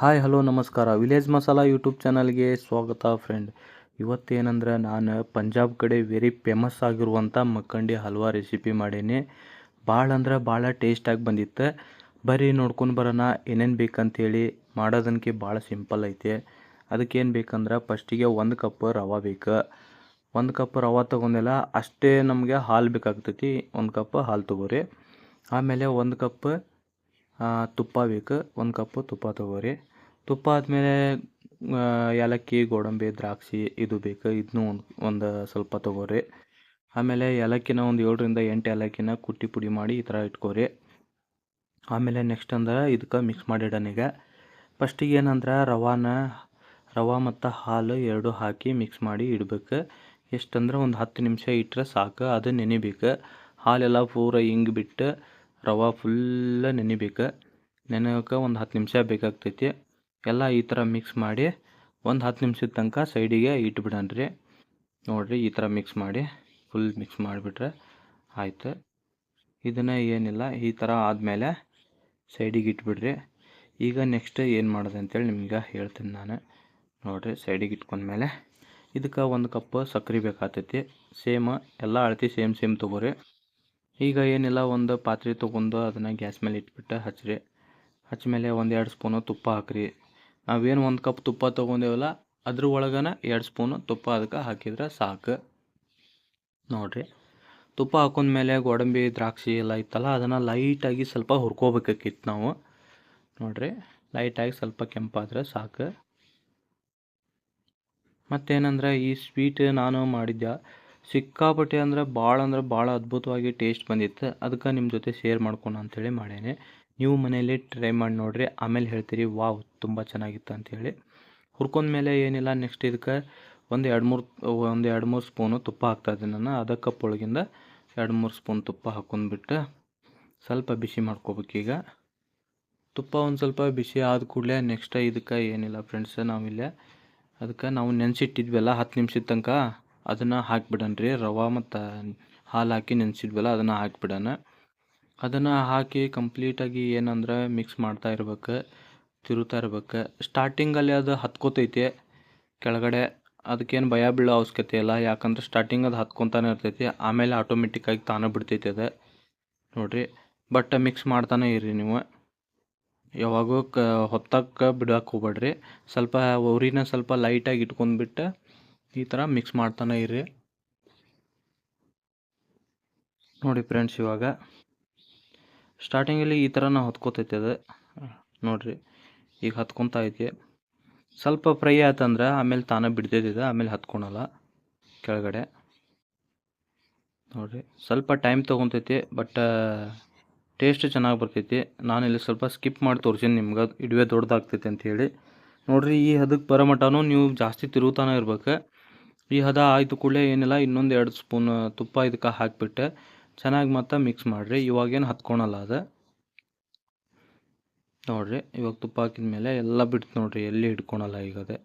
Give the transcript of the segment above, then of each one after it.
Hi, hello, ನಮಸ್ಕಾರ. Village masala YouTube ಚಾನಲ್ಗೆ ಸ್ವಾಗತ ಫ್ರೆಂಡ್. ಇವತ್ತೇನಂದ್ರೆ ನಾನು ಪಂಜಾಬ್ ಕಡೆ ವೆರಿ ಫೇಮಸ್ ಆಗಿರುವಂಥ ಮಕ್ಕಂಡಿ ಹಲ್ವಾ ರೆಸಿಪಿ ಮಾಡೀನಿ. ಭಾಳ ಅಂದ್ರೆ ಭಾಳ ಟೇಸ್ಟಾಗಿ ಬಂದಿತ್ತು. ಬರೀ ನೋಡ್ಕೊಂಡು ಬರೋಣ, ಏನೇನು ಬೇಕಂತೇಳಿ ಮಾಡೋದನ್ಕೆ ಭಾಳ ಸಿಂಪಲ್ ಐತೆ. ಅದಕ್ಕೇನು ಬೇಕಂದ್ರೆ ಫಸ್ಟಿಗೆ ಒಂದು ಕಪ್ ರವೆ ಬೇಕು. ಒಂದು ಕಪ್ ರವೆ ತೊಗೊಂಡಿಲ್ಲ ಅಷ್ಟೇ ನಮಗೆ ಹಾಲು ಬೇಕಾಗ್ತೈತಿ. ಒಂದು ಕಪ್ ಹಾಲು ತೊಗೋರಿ. ಆಮೇಲೆ ಒಂದು ಕಪ್ ತುಪ್ಪ ಬೇಕು. ಒಂದು ಕಪ್ಪು ತುಪ್ಪ ತೊಗೋರಿ. ತುಪ್ಪ ಆದಮೇಲೆ ಏಲಕ್ಕಿ, ಗೋಡಂಬಿ, ದ್ರಾಕ್ಷಿ ಇದು ಬೇಕು. ಇದನ್ನೂ ಒಂದು ಒಂದು ಸ್ವಲ್ಪ ತೊಗೋರಿ. ಆಮೇಲೆ ಏಲಕ್ಕಿನ ಒಂದು ಏಳರಿಂದ ಎಂಟು ಏಲಕ್ಕಿನ ಕುಟ್ಟಿ ಪುಡಿ ಮಾಡಿ ಈ ಥರ ಇಟ್ಕೋರಿ. ಆಮೇಲೆ ನೆಕ್ಸ್ಟ್ ಅಂದ್ರೆ ಇದಕ್ಕೆ ಮಿಕ್ಸ್ ಮಾಡಿಡೋನೀಗ ಫಸ್ಟಿಗೆ ಏನಂದ್ರೆ ರವಾನ, ರವೆ ಮತ್ತು ಹಾಲು ಎರಡು ಹಾಕಿ ಮಿಕ್ಸ್ ಮಾಡಿ ಇಡ್ಬೇಕು. ಎಷ್ಟಂದ್ರೆ ಒಂದು ಹತ್ತು ನಿಮಿಷ ಇಟ್ಟರೆ ಸಾಕು, ಅದು ನೆನಿಬೇಕು. ಹಾಲೆಲ್ಲ ಪೂರ ಹಿಂಗೆ ಬಿಟ್ಟು ರವೆ ಫುಲ್ಲ ನೆನಿಬೇಕು. ನೆನೆಯೋಕೆ ಒಂದು ಹತ್ತು ನಿಮಿಷ ಬೇಕಾಗ್ತೈತಿ. ಎಲ್ಲ ಈ ಥರ ಮಿಕ್ಸ್ ಮಾಡಿ ಒಂದು ಹತ್ತು ನಿಮಿಷದ ತನಕ ಸೈಡಿಗೆ ಇಟ್ಬಿಡಣ್ರಿ ನೋಡಿರಿ ಈ ಥರ ಮಿಕ್ಸ್ ಮಾಡಿ ಫುಲ್ ಮಿಕ್ಸ್ ಮಾಡಿಬಿಟ್ರೆ ಆಯ್ತು. ಇದನ್ನು ಏನಿಲ್ಲ, ಈ ಥರ ಆದಮೇಲೆ ಸೈಡಿಗೆ ಇಟ್ಬಿಡ್ರಿ. ಈಗ ನೆಕ್ಸ್ಟ್ ಏನು ಮಾಡೋದು ಅಂತೇಳಿ ನಿಮ್ಗೆ ಹೇಳ್ತೀನಿ ನಾನು. ನೋಡಿರಿ ಸೈಡಿಗೆ ಇಟ್ಕೊಂಡ್ಮೇಲೆ ಇದಕ್ಕೆ ಒಂದು ಕಪ್ ಸಕ್ಕರೆ ಬೇಕಾಗ್ತೈತಿ. ಸೇಮ್, ಎಲ್ಲ ಅಳತಿ ಸೇಮ್ ಸೇಮ್ ತೊಗೋರಿ. ಈಗ ಏನಿಲ್ಲ, ಒಂದು ಪಾತ್ರೆ ತೊಗೊಂಡು ಅದನ್ನು ಗ್ಯಾಸ್ ಮೇಲೆ ಇಟ್ಬಿಟ್ಟು ಹಚ್ಚಿರಿ. ಹಚ್ಚ ಮೇಲೆ ಒಂದು ಎರಡು ಸ್ಪೂನು ತುಪ್ಪ ಹಾಕ್ರಿ. ನಾವೇನು ಒಂದು ಕಪ್ ತುಪ್ಪ ತೊಗೊಂಡೇವಲ್ಲ, ಅದ್ರ ಒಳಗನ ಎರಡು ಸ್ಪೂನು ತುಪ್ಪ ಅದಕ್ಕೆ ಹಾಕಿದ್ರೆ ಸಾಕು. ನೋಡಿರಿ. ತುಪ್ಪ ಹಾಕೊಂಡ್ಮೇಲೆ ಗೋಡಂಬಿ, ದ್ರಾಕ್ಷಿ ಎಲ್ಲ ಇತ್ತಲ್ಲ, ಅದನ್ನು ಲೈಟಾಗಿ ಸ್ವಲ್ಪ ಹುರ್ಕೋಬೇಕಾಗಿತ್ತು ನಾವು. ನೋಡಿರಿ, ಲೈಟಾಗಿ ಸ್ವಲ್ಪ ಕೆಂಪಾದರೆ ಸಾಕು. ಮತ್ತೇನಂದ್ರೆ, ಈ ಸ್ವೀಟ್ ನಾನು ಮಾಡಿದ್ದೆ ಸಿಕ್ಕಾಪಟ್ಟೆ ಅಂದ್ರೆ ಭಾಳ ಅಂದ್ರೆ ಭಾಳ ಅದ್ಭುತವಾಗಿ ಟೇಸ್ಟ್ ಬಂದಿತ್ತು. ಅದಕ್ಕೆ ನಿಮ್ಮ ಜೊತೆ ಶೇರ್ ಮಾಡ್ಕೊಣ ಅಂಥೇಳಿ ಮಾಡೇನೆ. ನೀವು ಮನೆಯಲ್ಲಿ ಟ್ರೈ ಮಾಡಿ ನೋಡಿರಿ. ಆಮೇಲೆ ಹೇಳ್ತೀರಿ, ವಾವ್, ತುಂಬ ಚೆನ್ನಾಗಿತ್ತು ಅಂಥೇಳಿ ಹುರ್ಕೊಂಡ್ಮೇಲೆ ಏನಿಲ್ಲ ನೆಕ್ಸ್ಟ್ ಇದಕ್ಕೆ ಒಂದು ಎರಡು ಮೂರು, ಒಂದು ಎರಡು ಮೂರು ಸ್ಪೂನು ತುಪ್ಪ ಹಾಕ್ತಾಯಿದ್ದೀನಿ ನಾನು. ಅದ ಕಪ್ ಒಳಗಿಂದ ಎರಡು ಮೂರು ಸ್ಪೂನ್ ತುಪ್ಪ ಹಾಕೊಂಡ್ಬಿಟ್ಟು ಸ್ವಲ್ಪ ಬಿಸಿ ಮಾಡ್ಕೋಬೇಕೀಗ ತುಪ್ಪ ಒಂದು ಸ್ವಲ್ಪ ಬಿಸಿ ಆದ ಕೂಡಲೇ ನೆಕ್ಸ್ಟ್ ಇದಕ್ಕೆ ಏನಿಲ್ಲ ಫ್ರೆಂಡ್ಸ್ ನಾವಿಲ್ಲೇ ಅದಕ್ಕೆ ನಾವು ನೆನೆಸಿಟ್ಟಿದ್ವಲ್ಲ ಹತ್ತು ನಿಮಿಷದ ತನಕ. ಅದನ್ನು ರೀ ರವೆ ಮತ್ತು ಹಾಲು ಹಾಕಿ ನೆನೆಸಿದ್ವಲ್ಲ ಅದನ್ನು ಹಾಕಿಬಿಡೋಣ ಅದನ್ನು ಹಾಕಿ ಕಂಪ್ಲೀಟಾಗಿ ಏನಂದ್ರೆ ಮಿಕ್ಸ್ ಮಾಡ್ತಾ ಇರ್ಬೇಕು ತಿರುತ್ತಾ ಇರ್ಬೇಕು. ಸ್ಟಾರ್ಟಿಂಗಲ್ಲಿ ಅದು ಹತ್ಕೋತೈತೆ. ಕೆಳಗಡೆ ಅದಕ್ಕೇನು ಭಯ ಬೀಳೋ ಅವಶ್ಯಕತೆ ಇಲ್ಲ. ಯಾಕಂದ್ರೆ ಸ್ಟಾರ್ಟಿಂಗ್ ಅದು ಹತ್ಕೊತಾನೆ ಇರ್ತೈತಿ. ಆಮೇಲೆ ಆಟೋಮೆಟಿಕ್ಕಾಗಿ ತಾನೇ ಬಿಡ್ತೈತೆ ಅದು. ನೋಡಿರಿ. ಬಟ್ ಮಿಕ್ಸ್ ಮಾಡ್ತಾನೆ ಇರ್ರಿ ನೀವು. ಯಾವಾಗೂ ಕ, ಹೊತ್ತಕ್ಕೆ ಬಿಡೋಕೆ ಹೋಗ್ಬೇಡ್ರಿ ಸ್ವಲ್ಪ ಉರಿನ ಸ್ವಲ್ಪ ಲೈಟಾಗಿ ಇಟ್ಕೊಂಡ್ಬಿಟ್ಟು ಈ ಥರ ಮಿಕ್ಸ್ ಮಾಡ್ತಾನೆ ಇರಿ. ನೋಡಿ ಫ್ರೆಂಡ್ಸ್ ಇವಾಗ. ಸ್ಟಾರ್ಟಿಂಗಲ್ಲಿ ಈ ಥರನ ಹೊತ್ಕೋತೈತೆ ಅದು. ನೋಡಿರಿ, ಈಗ ಹತ್ಕೊತಾ ಐತಿ ಸ್ವಲ್ಪ ಫ್ರೈ ಆಯ್ತಂದ್ರೆ ಆಮೇಲೆ ತಾನೇ ಬಿಡ್ತೈತಿದೆ ಆಮೇಲೆ ಹತ್ಕೊಳಲ್ಲ ಕೆಳಗಡೆ. ನೋಡಿರಿ, ಸ್ವಲ್ಪ ಟೈಮ್ ತೊಗೊತೈತಿ ಬಟ್ ಟೇಸ್ಟ್ ಚೆನ್ನಾಗಿ ಬರ್ತೈತಿ. ನಾನು ಇಲ್ಲಿ ಸ್ವಲ್ಪ ಸ್ಕಿಪ್ ಮಾಡಿ ತೋರಿಸೀನಿ ನಿಮ್ಗೆ, ಇಡುವೆ ದೊಡ್ಡದಾಗ್ತೈತಿ ಅಂಥೇಳಿ ನೋಡಿರಿ, ಈ ಹದಕ್ಕೆ ಬರೋ ಮಟನೂ ನೀವು ಜಾಸ್ತಿ ತಿರುಗುತ್ತಾನೆ ಇರ್ಬೇಕು. ಈ ಹದ ಆಯಿತು ಕೂಡಲೇ ಏನಿಲ್ಲ, ಇನ್ನೊಂದು ಎರಡು ಸ್ಪೂನ್ ತುಪ್ಪ ಇದಕ್ಕೆ ಹಾಕಿಬಿಟ್ಟೆ. ಚೆನ್ನಾಗಿ ಮತ್ತೆ ಮಿಕ್ಸ್ ಮಾಡಿರಿ. ಇವಾಗೇನು ಹತ್ಕೊಳಲ್ಲ ಅದು. ನೋಡಿರಿ, ಇವಾಗ ತುಪ್ಪ ಹಾಕಿದ ಮೇಲೆ ಎಲ್ಲ ಬಿಡ್ತು ನೋಡಿರಿ, ಎಲ್ಲಿ ಇಟ್ಕೊಳಲ್ಲ ಈಗ ಅದೇ.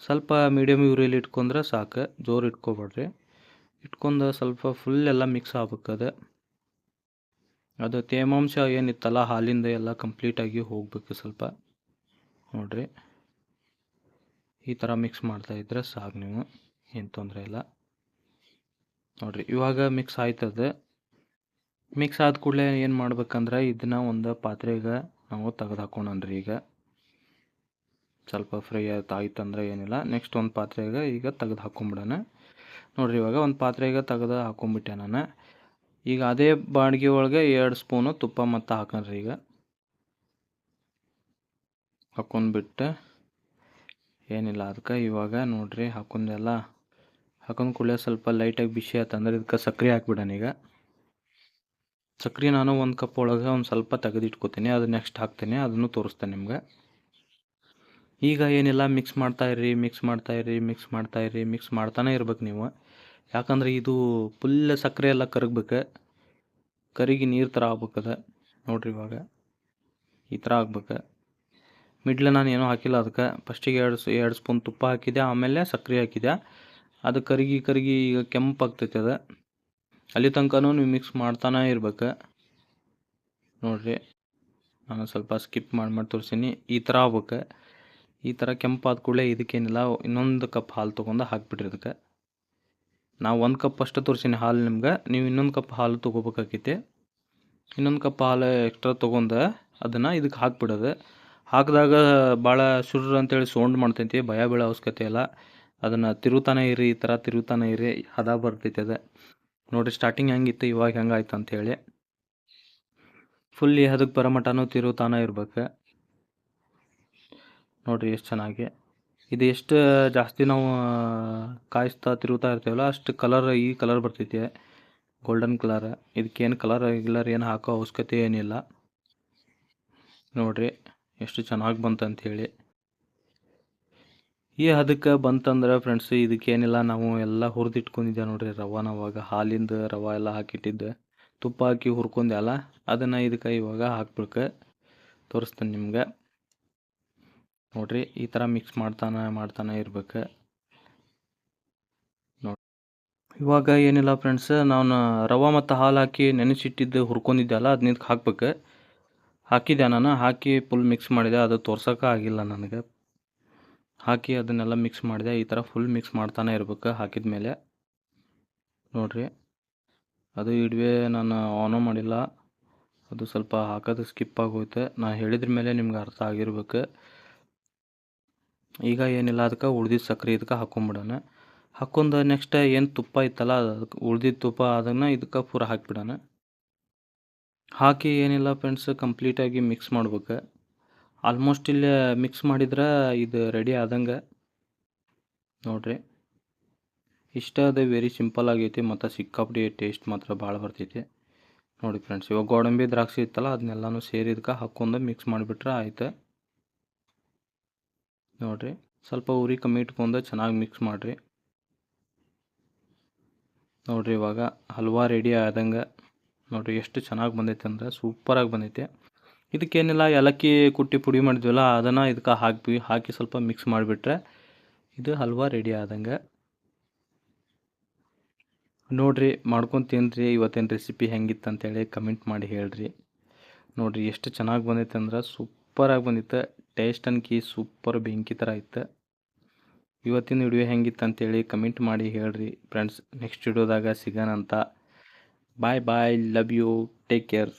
ಸ್ವಲ್ಪ ಮೀಡಿಯಮ್ ಯೂರಿಯಲ್ಲಿ ಇಟ್ಕೊಂಡ್ರೆ ಸಾಕು. ಜೋರು ಇಟ್ಕೊಬೇಡ್ರಿ. ಇಟ್ಕೊಂಡು ಸ್ವಲ್ಪ ಫುಲ್ ಎಲ್ಲ ಮಿಕ್ಸ್ ಆಗ್ಬೇಕದೆ ಅದು. ತೇಮಾಂಶ ಏನಿತ್ತಲ್ಲ, ಹಾಲಿಂದ ಎಲ್ಲ ಕಂಪ್ಲೀಟಾಗಿ ಹೋಗಬೇಕು ಸ್ವಲ್ಪ. ನೋಡಿರಿ. ಈ ಥರ ಮಿಕ್ಸ್ ಮಾಡ್ತಾಯಿದ್ರೆ ಸಾಕು ನೀವು. ಏನು ತೊಂದರೆ ಇಲ್ಲ. ನೋಡಿರಿ, ಇವಾಗ ಮಿಕ್ಸ್ ಆಯ್ತದೆ ಮಿಕ್ಸ್ ಆದ ಕೂಡಲೇ ಏನು ಮಾಡ್ಬೇಕಂದ್ರೆ ಇದನ್ನ ಒಂದು ಪಾತ್ರೆಗೆ ನಾವು ತೆಗೆದು ಹಾಕೋಣನ್ರಿ ಈಗ. ಸ್ವಲ್ಪ ಫ್ರೈ ಆಯ್ತು ಆಯ್ತಂದ್ರೆ ಏನಿಲ್ಲ. ನೆಕ್ಸ್ಟ್ ಒಂದು ಪಾತ್ರೆಗೆ ಈಗ ತೆಗೆದು ಹಾಕೊಂಬಿಡೋಣ. ನೋಡಿರಿ, ಇವಾಗ ಒಂದು ಪಾತ್ರೆಗೆ ತೆಗೆದು ಹಾಕೊಂಬಿಟ್ಟೆ ನಾನು. ಈಗ ಅದೇ ಬಾಡಿಗೆ ಒಳಗೆ ಎರಡು ಸ್ಪೂನು ತುಪ್ಪ ಮತ್ತು ಹಾಕೊಂಡ್ರಿ ಈಗ. ಹಾಕೊಂಡ್ಬಿಟ್ಟು ಏನಿಲ್ಲ ಅದಕ್ಕೆ ಇವಾಗ ನೋಡಿರಿ ಹಾಕೊಂಡೆಲ್ಲ ಹಾಕೊಂಡ್ ಕೂಡಲೇ ಸ್ವಲ್ಪ ಲೈಟಾಗಿ ಬಿಸಿ ಆತಂದ್ರೆ ಇದಕ್ಕೆ ಸಕ್ಕರೆ ಹಾಕ್ಬಿಡೋಣ ಈಗ. ಸಕ್ಕರೆ ನಾನು ಒಂದು ಕಪ್ ಒಳಗೆ ಒಂದು ಸ್ವಲ್ಪ ತೆಗೆದಿಟ್ಕೋತೀನಿ, ಅದು ನೆಕ್ಸ್ಟ್ ಹಾಕ್ತೀನಿ, ಅದನ್ನು ತೋರಿಸ್ತೇನೆ ನಿಮ್ಗೆ. ಈಗ ಏನಿಲ್ಲ ಮಿಕ್ಸ್ ಮಾಡ್ತಾ ಇರ್ರಿ ಮಿಕ್ಸ್ ಮಾಡ್ತಾ ಇರ್ರಿ ಮಿಕ್ಸ್ ಮಾಡ್ತಾ ಇರ್ರಿ ಮಿಕ್ಸ್ ಮಾಡ್ತಾನೆ ಇರ್ಬೇಕು ನೀವು. ಯಾಕಂದ್ರೆ ಇದು ಫುಲ್ ಸಕ್ಕರೆ ಎಲ್ಲ ಕರಗ್ಬೇಕು. ಕರಿಗಿ ನೀರು ಥರ ಆಗ್ಬೇಕದ ನೋಡ್ರಿ ಇವಾಗ. ಈ ಥರ ಆಗ್ಬೇಕು. ಮಿಡ್ಲ್ ನಾನು ಏನೂ ಹಾಕಿಲ್ಲ ಅದಕ್ಕೆ ಫಸ್ಟಿಗೆ ಎರಡು ಎರಡು ಸ್ಪೂನ್ ತುಪ್ಪ ಹಾಕಿದೆ ಆಮೇಲೆ ಸಕ್ಕರೆ ಹಾಕಿದೆ ಅದು ಕರಗಿ ಕರಗಿ ಈಗ ಕೆಂಪಾಗ್ತೈತೆ ಅದು. ಅಲ್ಲಿ ತನಕನೂ ನೀವು ಮಿಕ್ಸ್ ಮಾಡ್ತಾನೆ ಇರ್ಬೇಕು. ನೋಡಿರಿ, ನಾನು ಸ್ವಲ್ಪ ಸ್ಕಿಪ್ ಮಾಡಿ ಮಾಡಿ ತೋರಿಸ್ತೀನಿ ಈ ಥರ ಆಗ್ಬೇಕು. ಈ ಥರ ಕೆಂಪಾದ ಕೂಡಲೇ ಇದಕ್ಕೇನಿಲ್ಲ. ಇನ್ನೊಂದು ಕಪ್ ಹಾಲು ತೊಗೊಂಡು ಹಾಕ್ಬಿಟ್ರಿ ಅದಕ್ಕೆ. ನಾವು ಒಂದು ಕಪ್ ಅಷ್ಟು ತೋರಿಸೀನಿ ಹಾಲು ನಿಮ್ಗೆ. ನೀವು ಇನ್ನೊಂದು ಕಪ್ ಹಾಲು ತೊಗೋಬೇಕಾಗೈತಿ. ಇನ್ನೊಂದು ಕಪ್ ಹಾಲು ಎಕ್ಸ್ಟ್ರಾ ತೊಗೊಂಡು ಅದನ್ನು ಇದಕ್ಕೆ ಹಾಕ್ಬಿಡೋದು. ಹಾಕಿದಾಗ ಭಾಳ ಶುರ್ರ್ ಅಂತೇಳಿ ಸೌಂಡ್ ಮಾಡ್ತೈತಿ. ಭಯ ಬೀಳೋ ಅವಶ್ಯಕತೆ ಇಲ್ಲ. ಅದನ್ನು ತಿರುತಾನೆ ಇರಿ, ಈ ಥರ ತಿರುತಾನೆ ಇರಿ, ಹದ ಬರ್ತೈತೆ ಅದು ನೋಡಿರಿ ಸ್ಟಾರ್ಟಿಂಗ್ ಹೆಂಗಿತ್ತು, ಇವಾಗ ಹೆಂಗಾಯ್ತು ಅಂಥೇಳಿ ಫುಲ್ ಈ ಹದಕ್ಕೆ ಬರೋ ಮಟನೂ ತಿರುತಾನೆ ಇರ್ಬೇಕು. ನೋಡಿರಿ ಎಷ್ಟು ಚೆನ್ನಾಗಿ. ಇದು ಎಷ್ಟು ಜಾಸ್ತಿ ನಾವು ಕಾಯಿಸ್ತಾ ತಿರುಗ್ತಾ ಇರ್ತೀವಲ್ಲ, ಅಷ್ಟು ಕಲರ್ ಈ ಕಲರ್ ಬರ್ತೈತಿ ಗೋಲ್ಡನ್ ಕಲರ್ ಇದಕ್ಕೇನು ಕಲರ್ ಗಿಲರ್ ಏನು ಹಾಕೋ ಅವಶ್ಯಕತೆ ಏನಿಲ್ಲ. ನೋಡಿರಿ, ಎಷ್ಟು ಚೆನ್ನಾಗಿ ಬಂತಂತ ಹೇಳಿ. ಈ ಅದಕ್ಕೆ ಬಂತಂದ್ರೆ ಫ್ರೆಂಡ್ಸ್ ಇದಕ್ಕೇನಿಲ್ಲ, ನಾವು ಎಲ್ಲ ಹುರಿದಿಟ್ಕೊಂಡಿದ್ದೆ ನೋಡ್ರಿ, ರವಾನ ಅವಾಗ. ಹಾಲಿಂದ ರವೆ ಎಲ್ಲ ಹಾಕಿಟ್ಟಿದ್ದೆ. ತುಪ್ಪ ಹಾಕಿ ಹುರ್ಕೊಂಡೆ ಅಲ್ಲ, ಅದನ್ನು ಇದಕ್ಕೆ ಇವಾಗ ಹಾಕ್ಬೇಕು. ತೋರಿಸ್ತೇನೆ ನಿಮ್ಗೆ. ನೋಡ್ರಿ, ಈ ಥರ ಮಿಕ್ಸ್ ಮಾಡ್ತಾನೆ ಮಾಡ್ತಾನೆ ಇರ್ಬೇಕು. ನೋಡಿ ಇವಾಗ ಏನಿಲ್ಲ ಫ್ರೆಂಡ್ಸ್ ನಾನು ರವೆ ಮತ್ತು ಹಾಲು ಹಾಕಿ ನೆನೆಸಿಟ್ಟಿದ್ದು, ಹುರ್ಕೊಂಡಿದ್ದೆ ಅಲ್ಲ ಅದನ್ನ ಹಾಕ್ಬೇಕು. ಹಾಕಿದ್ದೆ ನಾನು, ಹಾಕಿ ಫುಲ್ ಮಿಕ್ಸ್ ಮಾಡಿದೆ, ಅದು ತೋರ್ಸೋಕೆ ಆಗಿಲ್ಲ ನನಗೆ. ಹಾಕಿ ಅದನ್ನೆಲ್ಲ ಮಿಕ್ಸ್ ಮಾಡಿದೆ, ಈ ಥರ ಫುಲ್ ಮಿಕ್ಸ್ ಮಾಡ್ತಾನೆ ಇರ್ಬೇಕು ಹಾಕಿದ ಮೇಲೆ. ನೋಡಿರಿ, ಅದು ಇಡುವೆ ನಾನು ಆನು ಮಾಡಿಲ್ಲ. ಅದು ಸ್ವಲ್ಪ ಹಾಕೋದು ಸ್ಕಿಪ್ ಆಗೋಯ್ತು. ನಾನು ಹೇಳಿದ್ರ ಮೇಲೆ ನಿಮ್ಗೆ ಅರ್ಥ ಆಗಿರ್ಬೇಕು. ಈಗ ಏನಿಲ್ಲ, ಅದಕ್ಕೆ ಉಳ್ದಿದ್ದ ಸಕ್ಕರೆ ಇದಕ್ಕೆ ಹಾಕೊಂಬಿಡೋಣ. ಹಾಕೊಂಡು ನೆಕ್ಸ್ಟ್ ಏನು ತುಪ್ಪ ಇತ್ತಲ್ಲ ಅದಕ್ಕೆ ಉಳ್ದಿದ್ದ ತುಪ್ಪ ಅದನ್ನು ಇದಕ್ಕೆ ಪೂರ ಹಾಕಿಬಿಡೋಣ. ಹಾಕಿ ಏನಿಲ್ಲ ಫ್ರೆಂಡ್ಸ್ ಕಂಪ್ಲೀಟಾಗಿ ಮಿಕ್ಸ್ ಮಾಡ್ಬೇಕು. ಆಲ್ಮೋಸ್ಟ್ ಇಲ್ಲಿ ಮಿಕ್ಸ್ ಮಾಡಿದ್ರೆ ಇದು ರೆಡಿ ಆದಂಗೆ. ನೋಡಿರಿ. ಇಷ್ಟ ಅದು ವೆರಿ ಸಿಂಪಲ್ ಆಗೈತಿ, ಮತ್ತು ಸಿಕ್ಕಾಪಡಿ ಟೇಸ್ಟ್ ಮಾತ್ರ ಭಾಳ ಬರ್ತೈತಿ. ನೋಡಿ ಫ್ರೆಂಡ್ಸ್ ಇವಾಗ ಗೋಡಂಬಿ ದ್ರಾಕ್ಷಿ ಇತ್ತಲ್ಲ ಅದನ್ನೆಲ್ಲನೂ ಸೇರಿ ಇದಕ್ಕೆ ಹಾಕ್ಕೊಂಡು ಮಿಕ್ಸ್ ಮಾಡಿಬಿಟ್ರೆ ಆಯ್ತು. ನೋಡಿರಿ, ಸ್ವಲ್ಪ ಉರಿ ಕಮ್ಮಿ ಇಟ್ಕೊಂಡು ಚೆನ್ನಾಗಿ ಮಿಕ್ಸ್ ಮಾಡಿರಿ. ನೋಡಿರಿ ಇವಾಗ ಹಲ್ವಾ ರೆಡಿ ಆದಂಗೆ. ನೋಡಿರಿ, ಎಷ್ಟು ಚೆನ್ನಾಗಿ ಬಂದೈತೆ ಅಂದ್ರೆ ಸೂಪರಾಗಿ ಬಂದೈತೆ. ಇದಕ್ಕೇನಿಲ್ಲ, ಏಲಕ್ಕಿ ಕುಟ್ಟಿ ಪುಡಿ ಮಾಡಿದ್ವಲ್ಲ, ಅದನ್ನು ಇದಕ್ಕೆ ಹಾಕಿ ಹಾಕಿ ಸ್ವಲ್ಪ ಮಿಕ್ಸ್ ಮಾಡಿಬಿಟ್ರೆ ಇದು ಹಲ್ವಾ ರೆಡಿ ಆದಂಗೆ. ನೋಡಿರಿ, ಮಾಡ್ಕೊಂಡು ತಿನ್ನಿರಿ ಇವತ್ತಿನ ರೆಸಿಪಿ ಹೆಂಗಿತ್ತು ಅಂತೇಳಿ ಕಮೆಂಟ್ ಮಾಡಿ ಹೇಳ್ರಿ. ನೋಡಿರಿ, ಎಷ್ಟು ಚೆನ್ನಾಗಿ ಬಂದೈತೆ ಅಂದ್ರೆ ಸೂಪರಾಗಿ ಬಂದಿತ್ತು. ಟೇಸ್ಟ್ ಅನ್ಕಿ ಸೂಪರ್ ಬೆಂಕಿ ಥರ ಇತ್ತು. ಇವತ್ತಿನ ವಿಡಿಯೋ ಹೆಂಗಿತ್ತು ಅಂತೇಳಿ ಕಮೆಂಟ್ ಮಾಡಿ ಹೇಳ್ರಿ. ಫ್ರೆಂಡ್ಸ್ ನೆಕ್ಸ್ಟ್ ವಿಡಿಯೋದಾಗ ಸಿಗೋಣ ಅಂತ. Bye bye love you take care